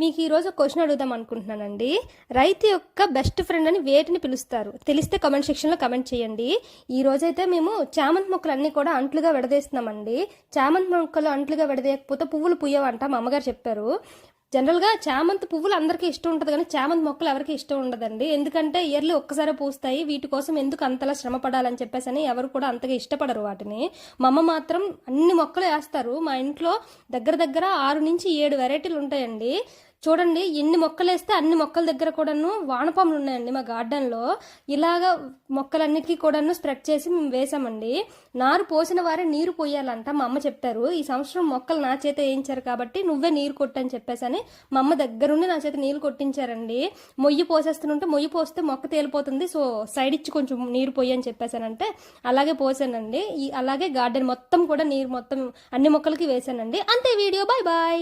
మీకు ఈరోజు క్వశ్చన్ అడుగుదాం అనుకుంటున్నానండి. రైతు యొక్క బెస్ట్ ఫ్రెండ్ అని వేటిని పిలుస్తారు? తెలిస్తే కమెంట్ సెక్షన్లో కమెంట్ చేయండి. ఈ రోజైతే మేము చామంతి మొక్కలు అన్నీ కూడా అంట్లుగా విడదీస్తున్నామండి. చామంతి మొక్కలు అంట్లుగా విడదీయకపోతే పువ్వులు పుయ్యవంట మా అమ్మగారు చెప్పారు. జనరల్గా చామంతి పువ్వులు అందరికీ ఇష్టం ఉంటుంది కానీ చామంతి మొక్కలు ఎవరికి ఇష్టం ఉండదండి. ఎందుకంటే ఇయర్లీ ఒక్కసారి పూస్తాయి. వీటి కోసం ఎందుకు అంతలా శ్రమ పడాలని చెప్పేసి అని ఎవరు కూడా అంతగా ఇష్టపడరు వాటిని. మా అమ్మ మాత్రం అన్ని మొక్కలు వేస్తారు. మా ఇంట్లో దగ్గర దగ్గర ఆరు నుంచి ఏడు వెరైటీలు ఉంటాయండి. చూడండి ఎన్ని మొక్కలు వేస్తే అన్ని మొక్కల దగ్గర కూడాను వానపాములు ఉన్నాయండి మా గార్డెన్లో. ఇలాగ మొక్కలన్నిటికీ కూడాను స్ప్రెడ్ చేసి మేము వేసామండి. నారు పోసిన వారే నీరు పోయాలంట మా అమ్మ చెప్పారు ఈ సంవత్సరం మొక్కలు నా చేత వేయించారు కాబట్టి నువ్వే నీరు కొట్టని చెప్పేసని మా అమ్మ దగ్గరుండి నా చేత నీరు కొట్టించారండి. మొయ్యి పోసేస్తుంటే మొయ్యి పోస్తే మొక్క తేలిపోతుంది. సో సైడ్ ఇచ్చి కొంచెం నీరు పోయి అని చెప్పేసానంటే అలాగే పోసానండి. ఈ అలాగే గార్డెన్ మొత్తం కూడా నీరు మొత్తం అన్ని మొక్కలకి వేసానండి. అంతే వీడియో. Bye bye.